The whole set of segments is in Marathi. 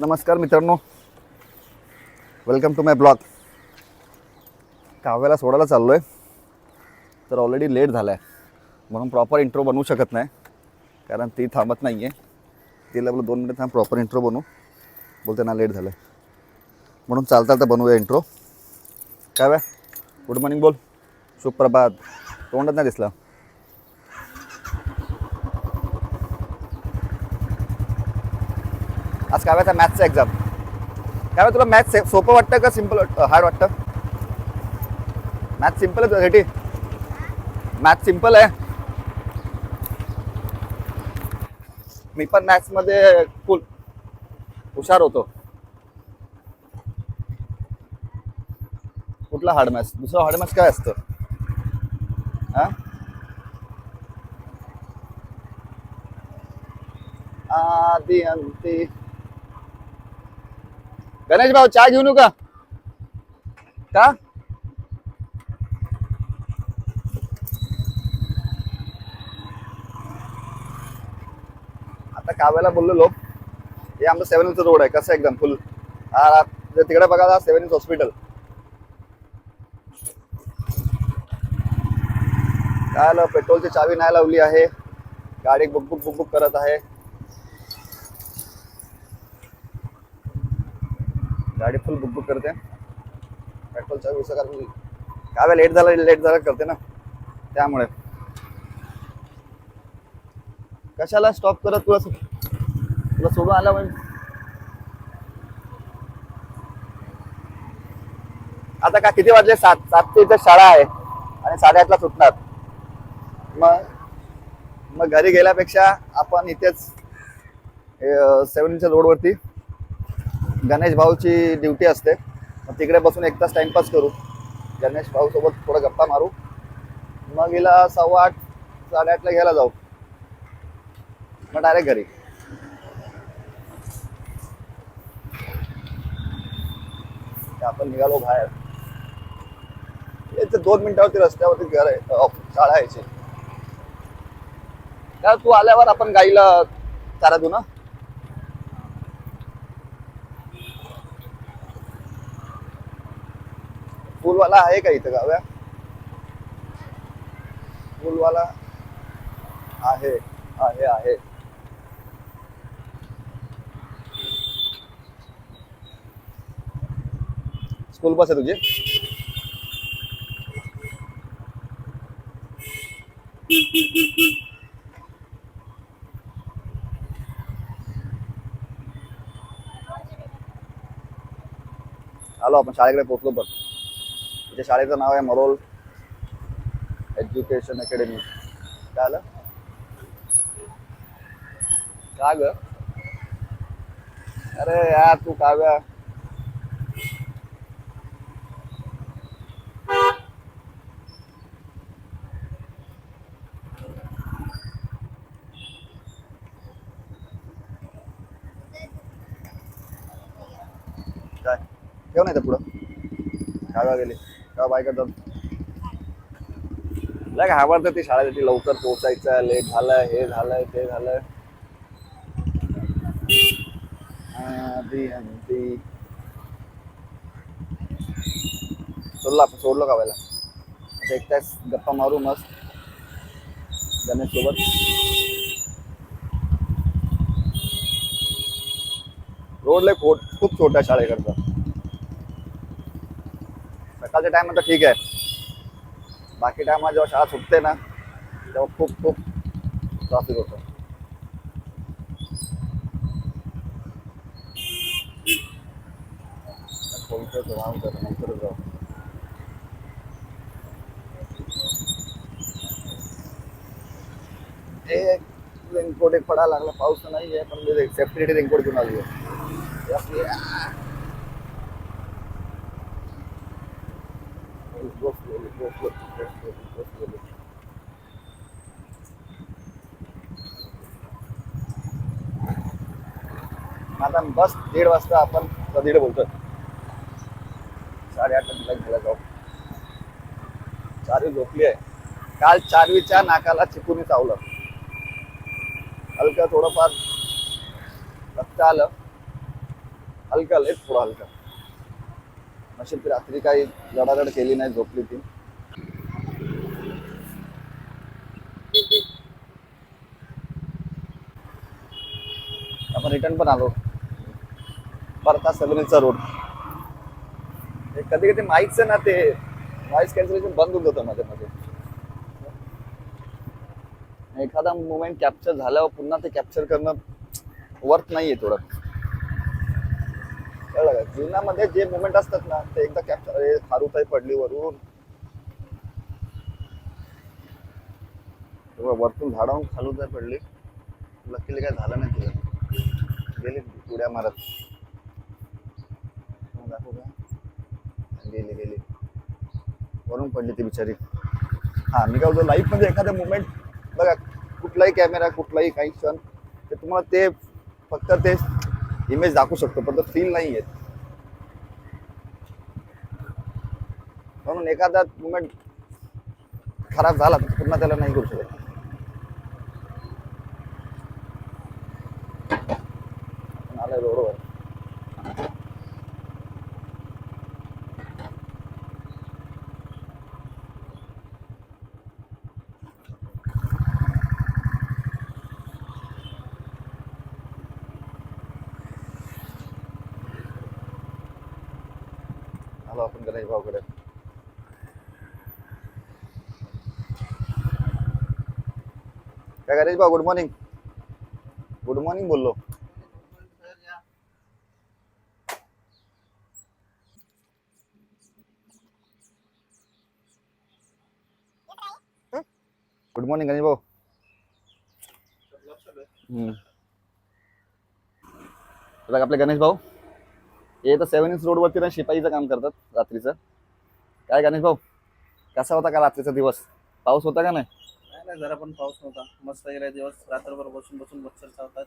नमस्कार मित्रांनो. वेलकम टू माय ब्लॉग काव्याला सोडायला चाललो आहे तर ऑलरेडी लेट झाला आहे म्हणून प्रॉपर इंट्रो बनवू शकत नाही. कारण ती थांबत नाही आहे तिला बोलू दोन मिनिट थांब प्रॉपर इंट्रो बनवू. बोलते ना लेट झालं म्हणून चालता चालता बनवूया इंट्रो काय व्या गुड मॉर्निंग बोल. सुप्रभात. तोंडात नाही दिसला? आज काय व्हायचा मॅथ्सचा एक्झाम काय तुला मॅथ्स सोपं वाटतं का सिंपल वाटतं हार्ड वाटतं? मॅथ सिंपल आहे तुझ्यासाठी? मॅथ सिंपल आहे. मी पण मॅथ्समध्ये फुल हुशार होतो. कुठला हार्ड मॅथ्स दुसरा हार्ड मॅथ्स काय असतं? हा? आधी अंती गणेश भाऊ चहा घेऊ नका? का? आता बोललो लोक. हे आमचं सेव्हन हिल्स रोड आहे कसं एकदम फुल तिकडे बघा सेव्हन हिल्स हॉस्पिटल काय आलं? पेट्रोलची चावी नाही लावली आहे. गाडी बुक बुक बुक बुक करत आहे. गाडी फुल बुक बुक करते. पेट्रोल चावी कारण काय लेट झाला लेट झाला करते ना. त्यामुळे. कशाला स्टॉप करत तुला तुला सोबत आला म्हणजे आता का किती वाजले? सात सात ते इथे शाळा आहे आणि साडेआठला सुटणार. मग मग घरी गेल्यापेक्षा आपण इथेच सेव्हनच्या रोडवरती गणेश भाऊची ड्युटी असते. मग तिकडे बसून एक तास टाइमपास करू. गणेश भाऊसोबत थोडं गप्पा मारू. मग हिला सव्वा आठ साडेआठला घ्यायला जाऊ. मग डायरेक्ट घरी. आपण निघालो बाहेर. इथे दोन मिनिटावरती रस्त्यावरती घर आहे ऑफ- शाळा यायची त्या तू आल्यावर आपण गाईला चारा देऊ ना? फुलवाला आहे का इथं गाव्या? फुलवाला आहे आहे आहे. स्कूल बस आहे तुझी आलो आपण शाळेकडे पोहोचलो पण तिच्या शाळेचं नाव आहे मरोल एज्युकेशन अकॅडमी काय आलं का ग अरे यार तू काव्या काय ठेव नाही तर पुढं? शाळा गेले. का बाय करतात? लग आवडतं ती शाळा ती लवकर पोचायचं लेट झालं हे झालं ते झालं सोडला सोडलो का आपण सोडलो आता एक तास गप्पा मारू मस्त. गणेश सोबत रोड लय खोट खूप छोट्या शाळेकडचा सकाळच्या टाइम तर ठीक आहे बाकी टायमा जेव्हा शाळा सुटते ना तेव्हा खूप खूप ट्रॅफिक होतं तो, नंतर जाऊ एक रेनकोट एक पडायला लागला पाऊस तर नाही आहे पण मी सेफ्टी रेनकोट घेऊन आली आहे आता बस दीड वाजता आपण दीड बोलतो साडेआठ तिला घ्यायला जाऊ. चारवी झोपली आहे. काल चारवीच्या नाकाला चिकून चावलं हलकं थोडंफार रक्त आलं. हलकं लेट थोडं हलकं. नशीब रात्री काही लढालड केली नाही झोपली ती. आपण रिटर्न पण आलो. परता सबरीचा रोड कधी कधी माईकच ना ते. व्हॉइस कॅन्सलेशन बंद होत होतं मध्ये मध्ये. एखादा मुमेंट कॅप्चर झाल्यावर पुन्हा ते कॅप्चर करणं वर्थ नाहीये थोडं कळलं. का जीवनामध्ये जे मुवमेंट असतात ना ते एकदा कॅप्चर अरे पडली वरून. वरतून झाडावून खालूताई पडली. लकीली काय झालं नाही तिला गेली उड्या मारत. मग दाखवू का गेली गेली. वरून पडली ती बिचारी. हा मी काय बोलतो लाईफमध्ये एखादा मुवमेंट बघा कुठलाही कॅमेरा कुठलाही काही क्षण ते तुम्हाला ते फक्त ते इमेज दाखवू शकतो पण तो फील नाही येत म्हणून एखादा मुवमेंट खराब झाला तर पुन्हा त्याला नाही करू शकत. आपण बरोबर आलो आपण गणेश भाऊकडे? काय गणेश भाऊ? गुड मॉर्निंग गुड मॉर्निंग बोललो. गुड मॉर्निंग गणेश भाऊ. आपले गणेश भाऊ? हे तर सेव्हन इंच रोडवरती ना शिपाईचं काम करतात रात्रीचं. काय गणेश भाऊ कसा होता का रात्रीचा दिवस? पाऊस होता का नाही? नाही नाही जरा पण पाऊस नव्हता. मस्त गेला दिवस. रात्रभर बसून बसून मच्छर चावतात.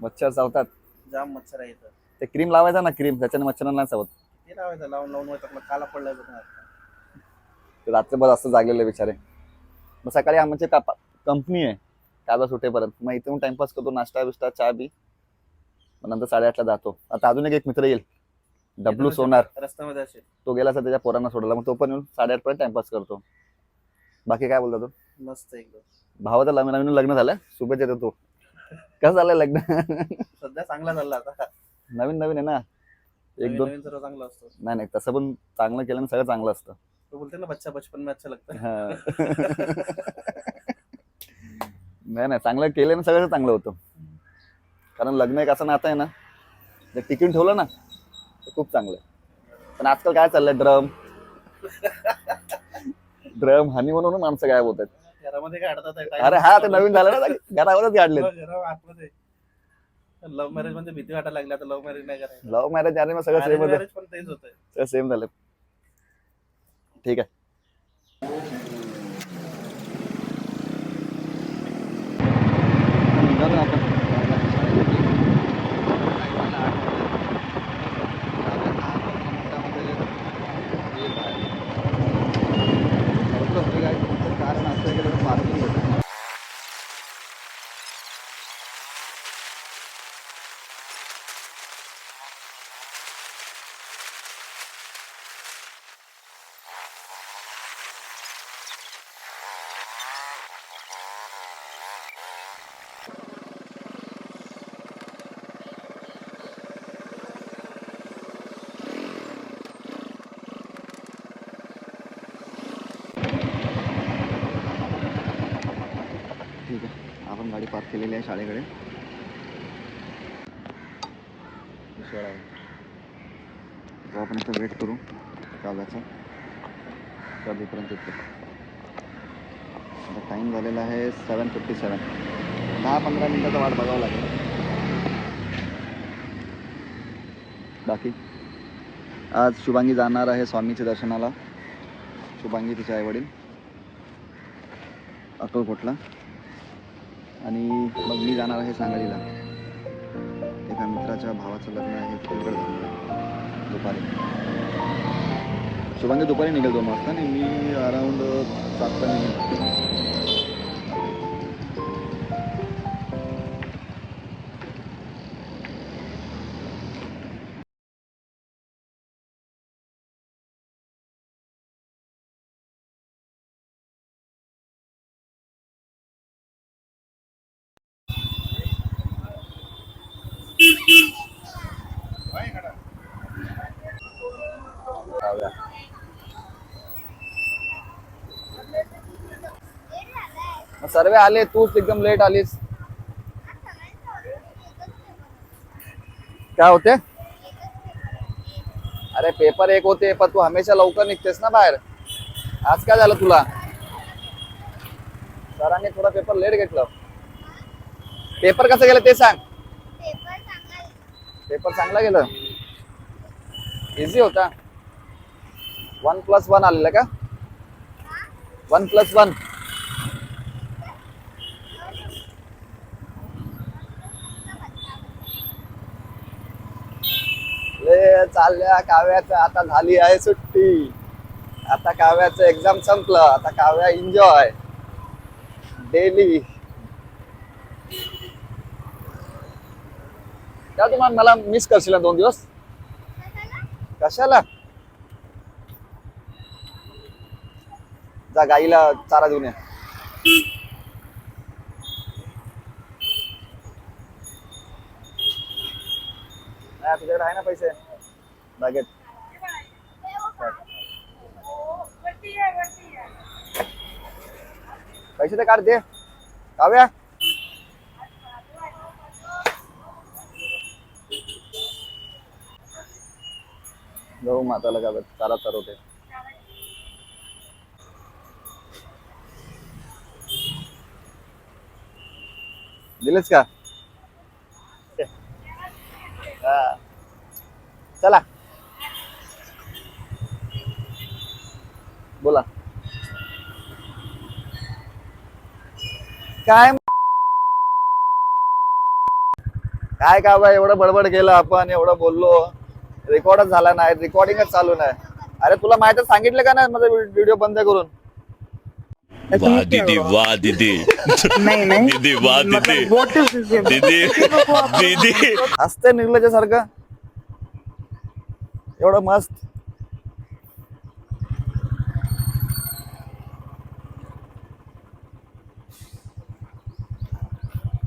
मच्छर चावतात? जाम मच्छर आहे इथं. ते क्रीम लावायचा ना क्रीम त्याच्याने मच्छरांना नाही चावत. ते लावायचं लावून लावून वैतागलं. काला पडलाय बघ ना. ते रात्रभर असं जागलेले बिचारे. मग सकाळी आमची कंपनी आहे. काबा सुटेपर्यंत. मग इथून टाइमपास करतो नाश्ता बिस्टा चहा बी. मग नंतर साडेआठला जातो. आता अजून एक एक मित्र येईल. डब्लू सोनार. रस्त्यामध्ये असे तो गेला तर त्याच्या पोरांना सोडायला. मग तो पण येऊन साडेआठ पर्यंत टाइमपास करतो. बाकी काय बोलतो तो? मस्त एकदम. भावाचं नवीन नवीन लग्न झालं. शुभेच्छा देतो कसं झालंय लग्न? सध्या चांगला चालला आता. नवीन नवीन आहे ना? एक नवीन दोन नवीन सर्व चांगलं असतं. नाही नाही तसं पण चांगलं केलं ना सगळं चांगलं असतं. तो बोलते ना बच्चा बचपन में अच्छा लगता. है. हा. नाही नाही चांगलं केलं ना सगळं चांगलं होतं. कारण लग्न एक असं नातं आहे ना. टिकून ठेवलं ना तर खूप चांगलं आहे पण आजकाल काय चाललंय? ड्रम. ड्रम हनी म्हणून माणसं गायब होत आहेत. घरामध्ये काय अरे हा ते नवीन झालं ना घरावरच काढले आतमध्ये. लव्ह मॅरेज म्हणजे भीती वाटायला लागली आता लव्ह मॅरेज नाही करायचं. लव्ह मॅरेज आणि मग सगळं सेम पण तेच होतंय. सेम झालं. ठीक आहे निघालो आपण कारण असं गेलं तर पार्किंग भेटत ठीक आहे आपण गाडी पार्क केलेली आहे शाळेकडे. शाळा. आहे तर आपण इथं वेट करू. काव्याचा. कधीपर्यंत येतो. आता टाईम झालेला आहे सेवन फिफ्टी सेवन दहा पंधरा मिनटाचा वाट बघावं लागेल. बाकी? आज शुभांगी जाणार आहे स्वामीच्या दर्शनाला. शुभांगी तिचे आईवडील. अक्कलकोटला. आणि मग मी जाणार आहे सांगलीला. एका मित्राच्या भावाचं लग्न आहे तिकडे दुपारी. शुभांगी दुपारी निघेल दोन वाजता आणि मी अराऊंड सातला निघेल. सर्व आले तूच एकदम लेट आलीस. काय होते? अरे पेपर एक होते पण तू हमेशा लवकर निघतेस ना बाहेर. आज काय झालं तुला? सरांनी थोडा पेपर लेट घेतलं. पेपर कसं गेलं ते सांग. पेपर चांगला गेलं. इझी होता. वन प्लस वन आलेलं का? वन प्लस वन ले चालल्या काव्याचं आता झाली आहे सुट्टी. आता काव्याचं एक्झाम संपलं. आता काव्या एन्जॉय डेली त्या तुम्हाला मला मिस करशील ना दोन दिवस. कशाला? जा गाईला चारा देऊन या. तुझ्याकडे आहे ना पैसे? बागेत. पैसे तर काढ दे. काव्या. गहू माताला का चारा चरवते. दिलेच का. चला. बोला. काय काय का बा एवढं बडबड केलं आपण एवढं बोललो. रेकॉर्डच झाला नाही रेकॉर्डिंगच चालू नाही. अरे तुला माहिती सांगितलं का नाही माझा व्हिडिओ बंद करून? वाह दीदी वाह दीदी. नहीं नहीं. दीदी वाह दीदी? दीदी दीदी. हसते निर्लजासारखं एवढं मस्त.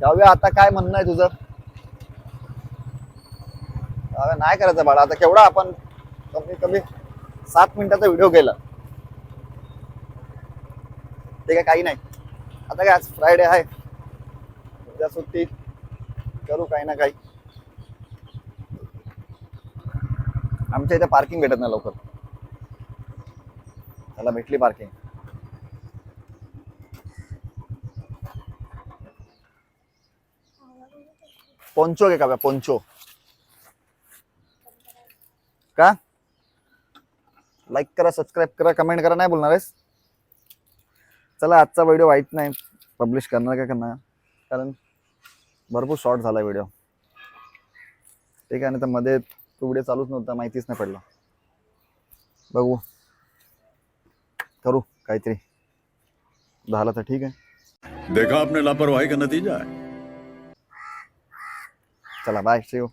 जाऊया आता काय म्हणणं आहे तुझं? अरे नाही करायचं बाळा. आता केवढा आपण कमी कमी सात मिनिटाचा व्हिडिओ केला. ते काय काही नाही. आता काय आज फ्रायडे आहे. उद्या सुट्टी. करू काही ना काही. आमच्या इथे पार्किंग भेटत नाही लवकर. त्याला भेटली पार्किंग पोंचो घे का पोंचो. का? लाईक करा सबस्क्राईब करा कमेंट करा नाही बोलणार आहेस? चला आजचा व्हिडिओ वाईट नाही. पब्लिश करणार का करणार? कारण भरपूर शॉर्ट झाला व्हिडिओ ठीक आहे आणि तर मध्ये तो व्हिडिओ चालूच नव्हता माहितीच नाही पडलं. बघू. करू काहीतरी. झालं तर ठीक आहे. देखा आपने लापरवाही का नतीजा है? चला बाय शिव